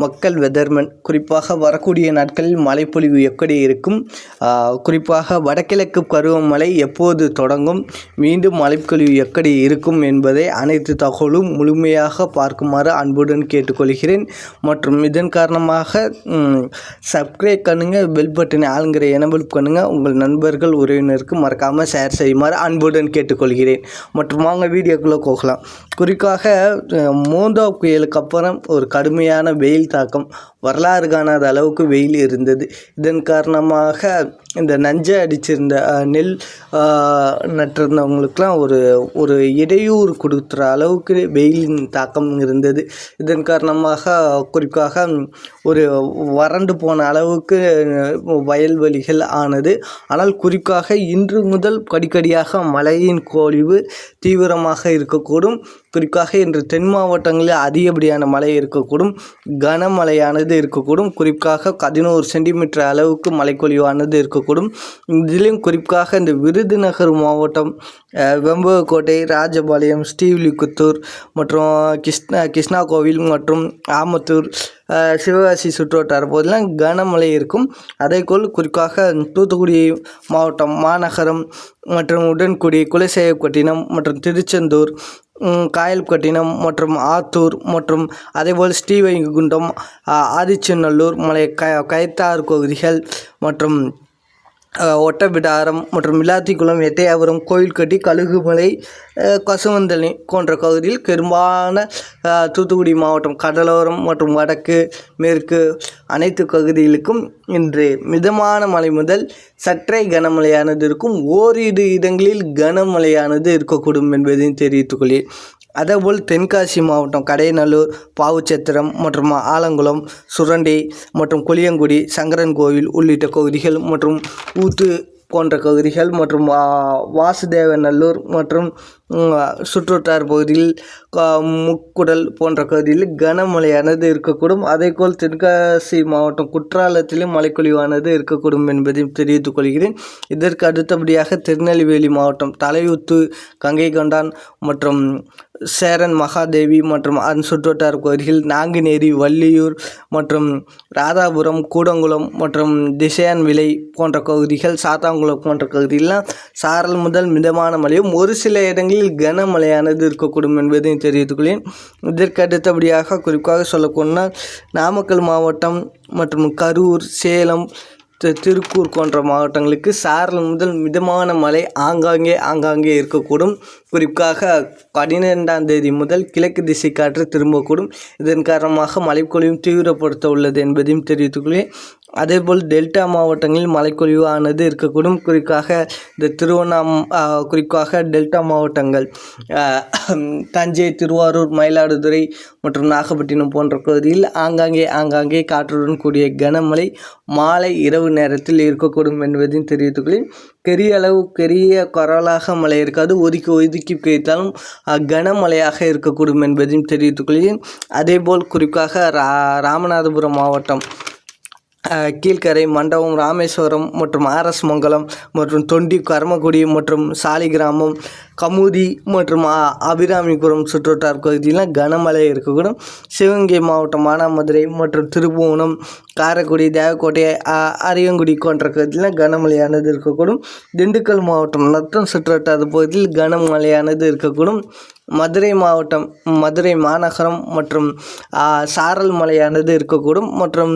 மக்கள் வெதர்மன். குறிப்பாக வரக்கூடிய நாட்களில் மழைப்பொழிவு எப்படி இருக்கும்? குறிப்பாக வடகிழக்கு பருவமழை எப்போது தொடங்கும்? மீண்டும் மழைப்பொழிவு எப்படி இருக்கும் என்பதை அனைத்து தகவலும் முழுமையாக பார்க்குமாறு அன்புடன் கேட்டுக்கொள்கிறேன். மற்றும் இதன் காரணமாக சப்ஸ்கிரைப் பண்ணுங்க பெல் பட்டனை ஆளுங்கிற எனபிள் பண்ணுங்க. உங்கள் நண்பர்கள் உறவினருக்கு மறக்காமல் ஷேர் செய்யுமாறு அன்புடன் கேட்டுக்கொள்கிறேன். மற்றும் வாங்க வீடியோக்குள்ளே போகலாம். குறிப்பாக மோந்தா புயலுக்கு அப்புறம் ஒரு கடுமையான வெயில் தாக்கம். வரலாறு காணாத அளவுக்கு வெயில் இருந்தது. இதன் காரணமாக இந்த நஞ்சை அடிச்சிருந்த நெல் அஹ், ஒரு ஒரு இடையூறு கொடுக்குற அளவுக்கு வெயிலின் தாக்கம் இருந்தது. இதன் காரணமாக குறிப்பாக ஒரு வறண்டு போன அளவுக்கு வயல்வெளிகள் ஆனது. ஆனால் குறிப்பாக இன்று முதல் படிக்கடியாக மழையின் கொழிவு தீவிரமாக இருக்கக்கூடும். குறிப்பாக இன்று தென் மாவட்டங்களில் அதிகப்படியான மழை இருக்கக்கூடும். கனமழையானது இருக்கக்கூடும். குறிப்பாக பதினோரு சென்டிமீட்டர் அளவுக்கு மழைப்பொழிவானது இருக்கக்கூடும். இதிலும் குறிப்பாக இந்த விருதுநகர் மாவட்டம் வெம்பகோட்டை ராஜபாளையம் ஸ்ரீவில்லிபுத்தூர் மற்றும் கிருஷ்ணா கிருஷ்ணா கோவில் மற்றும் ஆமத்தூர் சிவகாசி சுற்றுவட்டார போதெல்லாம் கனமழை இருக்கும். அதேபோல் குறிப்பாக தூத்துக்குடி மாவட்டம் மாநகரம் மற்றும் உடன்குடி குலசேகப்பட்டினம் மற்றும் திருச்செந்தூர் காயல்பட்டினம் மற்றும் ஆத்தூர் மற்றும் அதேபோல் ஸ்ரீவைகுண்டம் ஆதிச்சநல்லூர் மலை க கைத்தார் பகுதிகள் மற்றும் ஒட்டபிடாரம் மற்றும் விளாத்திக்குளம் எட்டையாபுரம் கோயில்கட்டி கழுகுமலை அஹ், கசுவந்தளி போன்ற பகுதியில் பெரும்பாலான தூத்துக்குடி மாவட்டம் கடலோரம் மற்றும் வடக்கு மேற்கு அனைத்து பகுதிகளுக்கும் இன்று மிதமான மழை முதல் சற்றே கனமழையானது இருக்கும். ஓரிரு இடங்களில் கனமழையானது இருக்கக்கூடும் என்பதையும் தெரிவித்துக் கொள்கிறேன். அதேபோல் தென்காசி மாவட்டம் கடையநல்லூர் பாவுச்சத்திரம் மற்றும் ஆலங்குளம் சுரண்டி மற்றும் குளியங்குடி சங்கரன் கோவில் உள்ளிட்ட பகுதிகள் மற்றும் ஊத்து போன்ற பகுதிகள் மற்றும் ஆ, வாசுதேவநல்லூர் மற்றும் சுற்றுவட்டார் பகுதியில் முக்குடல் போன்ற பகுதியில் கனமழையானது இருக்கக்கூடும். அதேபோல் தென்காசி மாவட்டம் குற்றாலத்திலும் மழைப்பொழிவானது இருக்கக்கூடும் என்பதையும் தெரிவித்துக் கொள்கிறேன். இதற்கு அடுத்தபடியாக திருநெல்வேலி மாவட்டம் தலையுத்து கங்கை கொண்டான் மற்றும் சேரன் மகாதேவி மற்றும் அதன் சுற்றுவட்டார பகுதிகள் நாங்குநேரி வள்ளியூர் மற்றும் ராதாபுரம் கூடங்குளம் மற்றும் திசையான் விலை போன்ற பகுதிகள் சாத்தாங்குளம் போன்ற பகுதிகளெலாம் சாரல் முதல் மிதமான மழையும் ஒரு சில இடங்களில் கனமழையானது இருக்கக்கூடும் என்பதையும் தெரிவித்துக்கொள்ளேன் இதற்கு அடுத்தபடியாக குறிப்பாக சொல்லப்போனால் நாமக்கல் மாவட்டம் மற்றும் கரூர் சேலம் திருக்கூர் போன்ற மாவட்டங்களுக்கு சாரல் முதல் மிதமான மழை ஆங்காங்கே ஆங்காங்கே இருக்கக்கூடும். குறிப்பாக பன்னிரெண்டாம் தேதி முதல் கிழக்கு திசை காற்று திரும்பக்கூடும். இதன் காரணமாக மழைப்பொழிவும் தீவிரப்படுத்த உள்ளது என்பதையும் தெரிவித்துக்கொள்ளேன் அதேபோல் டெல்டா மாவட்டங்களில் மழைப்பொழிவு ஆனது இருக்கக்கூடும். குறிப்பாக இந்த திருவண்ணாம் குறிப்பாக டெல்டா மாவட்டங்கள் தஞ்சை திருவாரூர் மயிலாடுதுறை மற்றும் நாகப்பட்டினம் போன்ற பகுதியில் ஆங்காங்கே ஆங்காங்கே காற்றுடன் கூடிய கனமழை மாலை இரவு நேரத்தில் இருக்கக்கூடும் என்பதையும் தெரிவித்துக்கொள்கிறேன். பெரிய அளவு பெரிய குரலாக மழை இருக்காது. ஒதுக்கி ஒதுக்கி பெய்தாலும் கனமழையாக இருக்கக்கூடும் என்பதையும் தெரிவித்துக்கொள்கிறேன். அதேபோல் குறிப்பாக ரா ராமநாதபுரம் மாவட்டம் கீழ்கரை மண்டபம் ராமேஸ்வரம் மற்றும் ஆர்எஸ் மங்கலம் மற்றும் தொண்டி கர்மகுடி மற்றும் சாலிகிராமம் கமுதி மற்றும் அபிராமிபுரம் சுற்றுவட்டார் பகுதியெலாம் கனமழை இருக்கக்கூடும். சிவகங்கை மாவட்டம் மானாமதுரை மற்றும் திருப்புவனம் காரைக்குடி தேவக்கோட்டை அரியங்குடி போன்ற பகுதியிலாம் கனமழையானது இருக்கக்கூடும். திண்டுக்கல் மாவட்டம் நத்தம் சுற்றுவட்டார பகுதியில் கனமழையானது இருக்கக்கூடும். மதுரை மாவட்டம் மதுரை மாநகரம் மற்றும் சாரல் மலையானது இருக்கக்கூடும். மற்றும்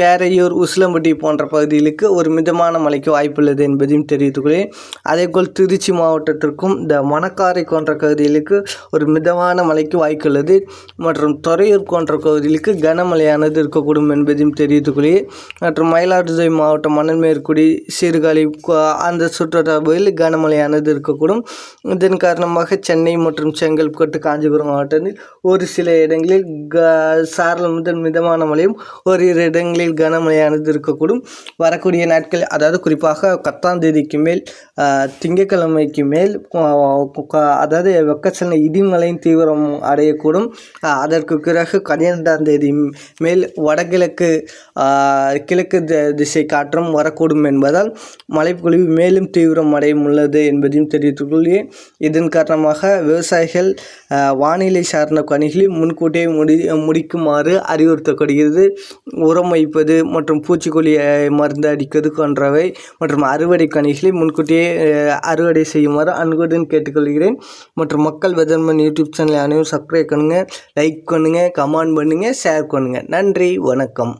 பேரையூர் உசிலம்பட்டி போன்ற பகுதிகளுக்கு ஒரு மிதமான மழைக்கு வாய்ப்புள்ளது என்பதையும் தெரிவித்துக்கொள்கிறேன். அதேபோல் திருச்சி மாவட்டத்திற்கும் இந்த மணக்காரை போன்ற பகுதிகளுக்கு ஒரு மிதமான மழைக்கு வாய்ப்புள்ளது மற்றும் துறையூர் போன்ற பகுதிகளுக்கு கனமழையானது இருக்கக்கூடும் என்பதையும் தெரிவித்துக்கொள்கிறேன். மற்றும் மயிலாடுதுறை மாவட்டம் மணல்மேற்குடி சீர்காழி அந்த சுற்றுவட்டார பகுதியில் கனமழையானது இருக்கக்கூடும். இதன் காரணமாக சென்னை மற்றும் செங்கல்பட்டு காஞ்சிபுரம் மாவட்டத்தில் ஒரு சில இடங்களில் க சாரல் முதல் மிதமான மழையும் ஓரிரு இடங்களில் இடங்களில் கனமழையானது இருக்கக்கூடும். வரக்கூடிய நாட்கள் அதாவது குறிப்பாக பத்தாம் தேதிக்கு மேல் ஆஹ், திங்கட்கிழமைக்கு மேல் அதாவது வெக்கச்சலன இடிமலையின் தீவிரம் அடையக்கூடும். அதற்கு பிறகு பன்னிரெண்டாம் தேதி மேல் வடகிழக்கு கிழக்கு திசை காற்றும் வரக்கூடும் என்பதால் மழைப்பொழிவு மேலும் தீவிரம் அடையும் உள்ளது என்பதையும் தெரிவித்துக் கொள்கிறேன். இதன் காரணமாக விவசாயிகள் வானிலை சார்ந்த பணிகளில் முன்கூட்டியே முடி முடிக்குமாறு அறிவுறுத்தப்படுகிறது. உரம் அடிப்பது மற்றும் பூச்சிக்கொல்லி மருந்து அடிப்பது போன்றவை மற்றும் அறுவடை கணிகளை முன்கூட்டியே அறுவடை செய்யுமாறு அன்புடன் கேட்டுக்கொள்கிறேன். மற்றும் மக்கள் வெதர்மன் யூடியூப் சேனலை அனைவரும் சப்ஸ்கிரைப் பண்ணுங்கள் லைக் பண்ணுங்கள் கமெண்ட் பண்ணுங்கள் ஷேர் பண்ணுங்கள் நன்றி வணக்கம்.